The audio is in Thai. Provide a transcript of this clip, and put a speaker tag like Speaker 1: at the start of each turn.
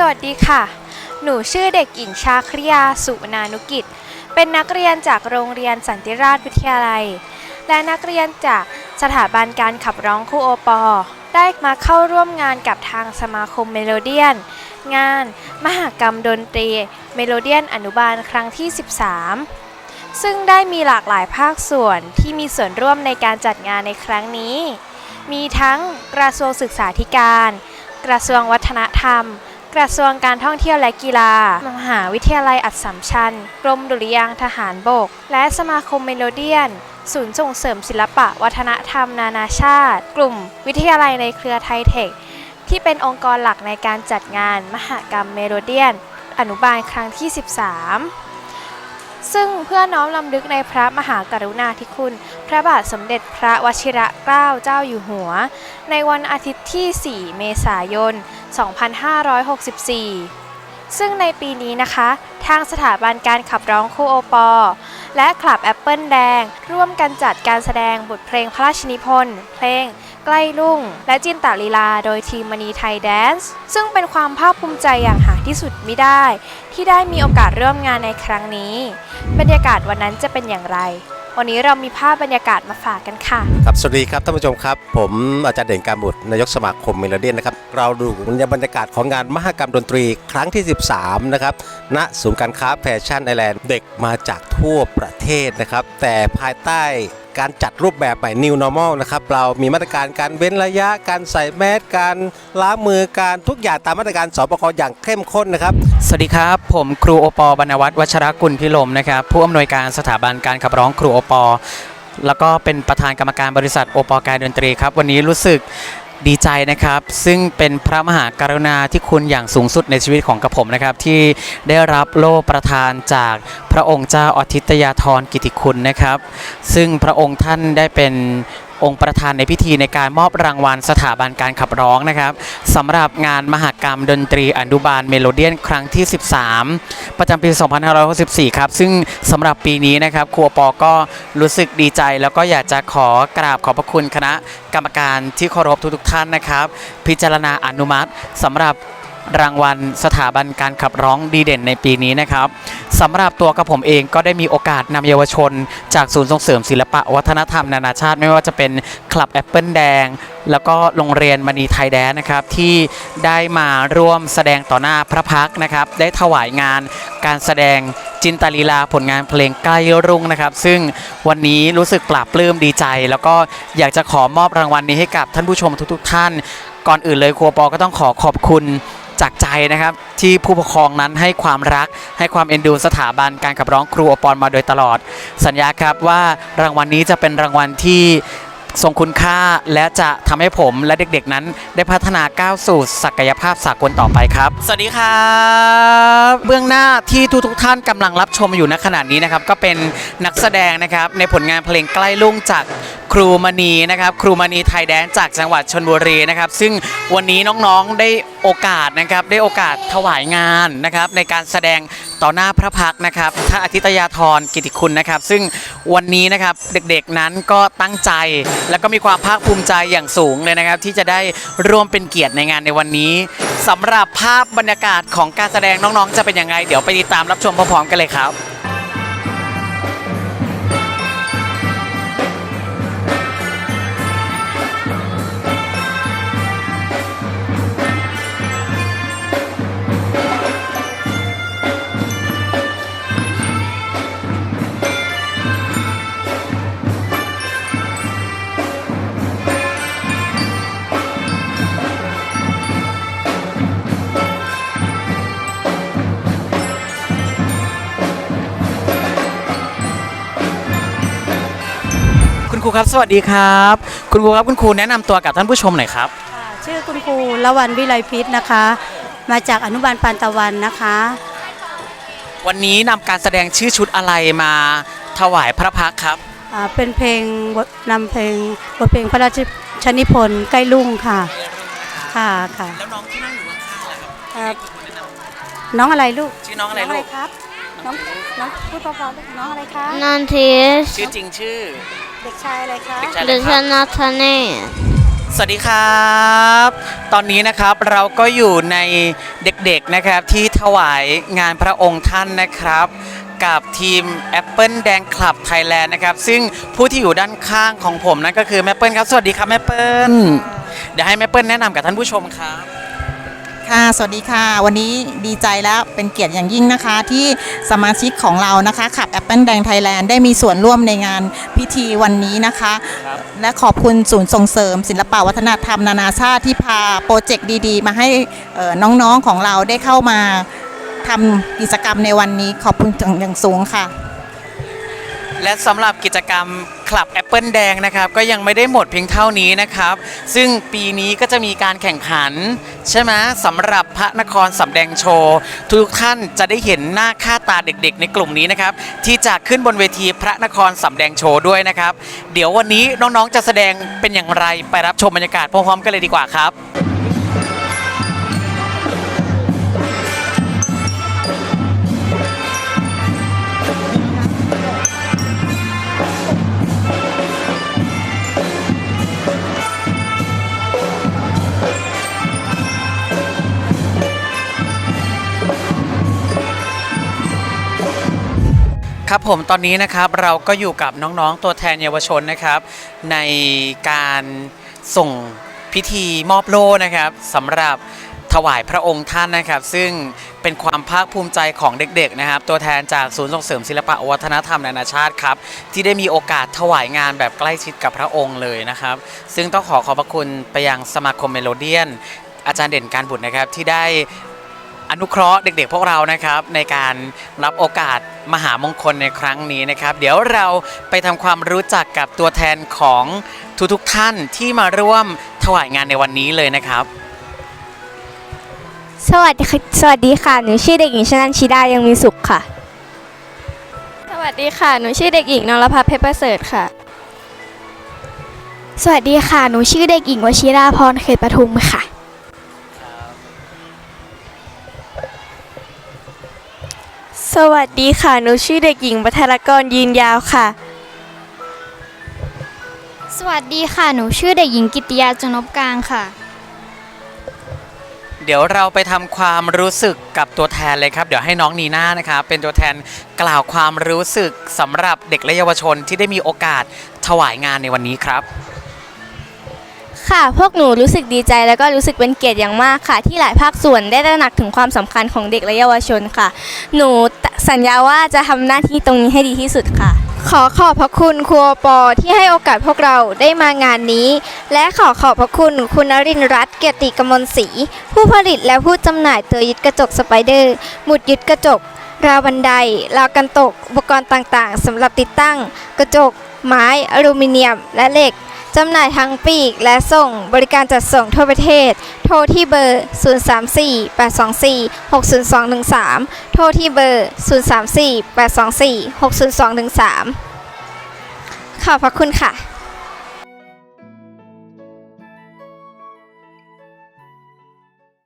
Speaker 1: สวัสดีค่ะ หนูชื่อเด็กหญิงชาคริยา สุนานุกิจ เป็นนักเรียนจากโรงเรียนสันติราชวิทยาลัย และนักเรียนจากสถาบันการขับร้องคู่โอปอ ได้มาเข้าร่วมงานกับทางสมาคมเมโลเดียน งาน มหกรรมดนตรีเมโลเดียนอนุบาลครั้งที่ 13 ซึ่งได้มีหลากหลายภาคส่วนที่มีส่วนร่วมในการจัดงานในครั้งนี้ มีทั้งกระทรวงศึกษาธิการ กระทรวงวัฒนธรรม กระทรวงการท่องเที่ยวและกีฬา มหาวิทยาลัยอัดสัมชัญ กรมดุริยางทหารบก และสมาคมเมโลเดียน ศูนย์ส่งเสริมศิลปะวัฒนธรรมนานาชาติ กลุ่มวิทยาลัยในเครือไทเทค ที่เป็นองค์กรหลักในการจัดงาน มหกรรมเมโลเดียน อนุบาลครั้งที่ 13 ซึ่งเพื่อน้อมลำลึกในพระมหากรุณาธิคุณ พระบาทสมเด็จพระวชิระเกล้าเจ้าอยู่หัว ในวันอาทิตย์ที่ 4 เมษายน 2564 ซึ่งในปีนี้นะคะ ทางสถาบันการขับร้องคู่โอปอ และคลับแอปเปิลแดง ร่วมกันจัดการแสดงบทเพลงพระราชนิพนธ์เพลงใกล้รุ่ง และจินตลีลาโดยทีมมณีไทยแดนซ์ ซึ่งเป็นความภาคภูมิใจอย่างหาที่สุดไมิได้ ที่ได้มีโอกาสร่วมงานในครั้งนี้ บรรยากาศวันนั้นจะเป็นอย่างไร วันนี้เรามีภาพบรรยากาศมาฝากกันค่ะ
Speaker 2: ครับสวัสดีครับท่านผู้ชมครับ ผมอาจารย์เด่นการบุตรนายกสมาคมเมลเดียนนะครับเราดูบรรยากาศของงานมหกรรมดนตรีครั้งที่ 13 นะครับณศูนย์การค้าแฟชั่นไอแลนด์เด็กมาจากทั่วประเทศนะครับ แต่ภายใต้ การจัดรูปแบบใหม่ New Normal นะครับ เรามีมาตรการการเว้นระยะ การใส่แมส การล้างมือ การทุกอย่างตามมาตรการสบคอย่างเข้มข้นนะครับ
Speaker 3: สวัสดีครับ ผมครูโอปอบรรณวัฒน์วัชรกุลพิลมนะครับ ผู้อำนวยการสถาบันการขับร้องครูโอปอแล้วก็เป็นประธานกรรมการบริษัทโอปอการดนตรีครับ วันนี้รู้สึก ดีใจนะครับ ซึ่งเป็นพระมหากรุณาที่คุณอย่างสูงสุดในชีวิตของกระผมนะครับ ที่ได้รับโล่ประทานจากพระองค์เจ้าอาทิตยาธรกิติคุณนะครับ ซึ่งพระองค์ท่านได้เป็น องค์ประธานในพิธีในการมอบรางวัลสถาบันการขับร้องนะครับสำหรับงานมหกรรมดนตรีอนุบาลเมโลเดียนครั้งที่ 13 ประจำปี 2564 ครับ ซึ่งสำหรับปีนี้นะครับครูปอก็รู้สึกดีใจ แล้วก็อยากจะขอกราบขอบพระคุณคณะกรรมการที่เคารพทุกๆท่านนะครับ พิจารณาอนุมัติสำหรับรางวัลสถาบันการขับร้องดีเด่นในปีนี้นะครับ สำหรับตัวกระผมเองก็ได้มีโอกาสนำเยาวชน จากศูนย์ส่งเสริมศิลปะวัฒนธรรมนานาชาติ ไม่ว่าจะเป็นคลับแอปเปิลแดง แล้วก็โรงเรียนมณีไทยแดนนะครับ ที่ได้มาร่วมแสดงต่อหน้าพระพักนะครับ ได้ถวายงานการแสดงจินตลีลาผลงานเพลงใกล้รุ่งนะครับ ซึ่งวันนี้รู้สึกปลาบปลื้มดีใจ แล้วก็อยากจะขอมอบรางวัลนี้ให้กับท่านผู้ชมทุก ๆ ท่าน ก่อนอื่นเลยครัวปอก็ต้องขอขอบคุณ จากใจนะครับ ที่ผู้ปกครองนั้นให้ความรัก ให้ความเอ็นดูสถาบันการขับร้องครูอปอนมาโดยตลอด สัญญาครับว่ารางวัลนี้จะเป็นรางวัลที่ทรงคุณค่าและจะทำให้ผมและเด็กๆนั้นได้พัฒนาก้าวสู่ศักยภาพสากลต่อไปครับ สวัสดีครับ เบื้องหน้าที่ทุกๆท่านกำลังรับชมอยู่ณขณะนี้นะครับ ก็เป็นนักแสดงนะครับในผลงานเพลงใกล้ลุ่งจาก ครูมณีนะครับ ครูมณีไทยแดนจากจังหวัดชนบุรีนะครับ ซึ่งวันนี้น้องๆได้โอกาสนะครับ ได้โอกาสถวายงานนะครับ ในการแสดงต่อหน้าพระพักนะครับพระอาทิตยาธรกิติคุณนะครับ ซึ่งวันนี้นะครับเด็กๆนั้นก็ตั้งใจ แล้วก็มีความภาคภูมิใจอย่างสูงเลยนะครับ ที่จะได้ร่วมเป็นเกียรติในงานในวันนี้สำหรับภาพบรรยากาศของการแสดงน้องๆ จะเป็นยังไง เดี๋ยวไปติดตามรับชมพร้อมๆกันเลยครับ รูครับ สวัสดีครับ คุณครูครับคุณครูแนะนำตัวกับท่านผู้ชมหน่อยครับ
Speaker 4: ค่ะชื่อคุณครูละวันวิไลพิษนะคะ มาจากอนุบาลปานตะวันนะคะ
Speaker 3: วันนี้นำการแสดงชื่อชุดอะไรมาถวายพระพักตร์ครับ
Speaker 4: อ่าเป็นเพลงบทนำเพลงบทเพลงพระราชนิพนธ์ใกล้ลุ่งค่ะ ค่ะค่ะ
Speaker 3: แล้วน้องที่นั่งอยู่ข้างๆล่ะครับ
Speaker 4: เอ่อน้องอะไรลูก
Speaker 3: ชื่อน้องอะไรลูก
Speaker 4: ครับ น้องน้องพูดพอๆลูกน้องอะไรคะ
Speaker 5: นันทิส
Speaker 3: ชื่อจริงชื่อ
Speaker 4: เด็กชายอะไรคะ
Speaker 3: เด็กชาย
Speaker 5: เดชนาธเนศ
Speaker 3: สวัสดีครับ ตอนนี้นะครับเราก็อยู่ในเด็กๆนะครับที่ถวายงานพระองค์ท่านนะครับ กับทีม Apple แดงคลับไทยแลนด์นะครับ ซึ่งผู้ที่อยู่ด้านข้างของผมนั่นก็คือแม่เปิ้ลครับ สวัสดีครับแม่เปิ้ลเดี๋ยวให้แม่เปิ้ลแนะนำกับท่านผู้ชมครับ
Speaker 5: ค่ะ สวัสดีค่ะ วันนี้ดีใจแล้วเป็นเกียรติอย่างยิ่งนะคะ ที่สมาชิกของเรานะคะขับ Apple แดงไทยแลนด์ได้มีส่วนร่วมในงานพิธีวันนี้นะคะ
Speaker 3: ครับ
Speaker 5: และขอบคุณศูนย์ส่งเสริม ศิลปวัฒนธรรมนานาชาติที่พาโปรเจกต์ดีๆ มาให้เอ่อน้องๆของเราได้เข้ามาทำกิจกรรมในวันนี้ขอบคุณอย่างสูงค่ะ
Speaker 3: และสำหรับกิจกรรม คลับแอปเปิลแดงนะครับก็ยังไม่ได้หมดเพียงเท่านี้นะครับ ซึ่งปีนี้ก็จะมีการแข่งขัน ใช่ไหมสำหรับพระนครสำแดงโชว์ทุกท่านจะได้เห็นหน้าค่าตาเด็กๆ ในกลุ่มนี้นะครับ ที่จะขึ้นบนเวทีพระนครสำแดงโชว์ด้วยนะครับ เดี๋ยววันนี้น้องๆจะแสดงเป็นอย่างไรไปรับชมบรรยากาศพร้อมๆกันเลยดีกว่าครับ ครับผมตอนนี้นะครับเราก็อยู่กับน้องๆตัวแทนเยาวชนนะครับ ในการส่งพิธีมอบโล่นะครับสำหรับถวายพระองค์ท่านนะครับ ซึ่งเป็นความภาคภูมิใจของเด็กๆนะครับ ตัวแทนจากศูนย์ส่งเสริมศิลปะวัฒนธรรมนานาชาติครับ ที่ได้มีโอกาสถวายงานแบบใกล้ชิดกับพระองค์เลยนะครับ ซึ่งต้องขอขอบพระคุณไปยังสมาคมเมโลเดียน อาจารย์เด่นการบุตรนะครับที่ได้ อนุเคราะห์เด็กๆ พวกเรานะครับในการรับโอกาสมหามงคลในครั้งนี้นะครับ เดี๋ยวเราไปทำความรู้จักกับตัวแทนของทุกๆท่านที่มาร่วมถวายงานในวันนี้เลยนะครับ
Speaker 6: สวัสดีค่ะสวัสดีค่ะ หนูชื่อเด็กหญิงชนันชิดายังมีสุขค่ะ สวัสดีค่ะ หนูชื่อเด็กหญิงนรพัฒน์เพชรประเสริฐค่ะ สวัสดีค่ะ หนูชื่อเด็กหญิงวชิราพรเขตปทุมค่ะ สวัสดีค่ะ หนูชื่อเด็กหญิงวัฒรกรยืนยาวค่ะ
Speaker 7: สวัสดีค่ะ หนูชื่อเด็กหญิงกิตติยาจนบกลางค่ะ
Speaker 3: เดี๋ยวเราไปทำความรู้สึกกับตัวแทนเลยครับ เดี๋ยวให้น้องนีน่านะครับเป็นตัวแทนกล่าวความรู้สึกสำหรับเด็กและเยาวชนที่ได้มีโอกาสถวายงานในวันนี้ครับ
Speaker 6: ค่ะ พวกหนูรู้สึกดีใจแล้วก็รู้สึกเป็นเกียรติอย่างมากค่ะ ที่หลายภาคส่วนได้ตระหนักถึงความสำคัญของเด็กและเยาวชนค่ะ หนูสัญญาว่าจะทำหน้าที่ตรงนี้ให้ดีที่สุดค่ะ ขอขอบพระคุณครูปอที่ให้โอกาสพวกเราได้มางานนี้ และขอขอบพระคุณคุณนรินร์รัตน์เกียรติกมลศรีผู้ผลิตและผู้จำหน่ายตัวยึดกระจกสไปเดอร์หมุดยึดกระจก ราวบันได ราวกันตก อุปกรณ์ต่างๆสำหรับติดตั้ง กระจก ไม้ อลูมิเนียม และเหล็ก จำหน่ายทั้งปีกและส่งบริการจัดส่งทั่วประเทศ โทรที่เบอร์ 034 824 60213 โทรที่เบอร์ 034 824 60213 ขอบพระคุณค่ะ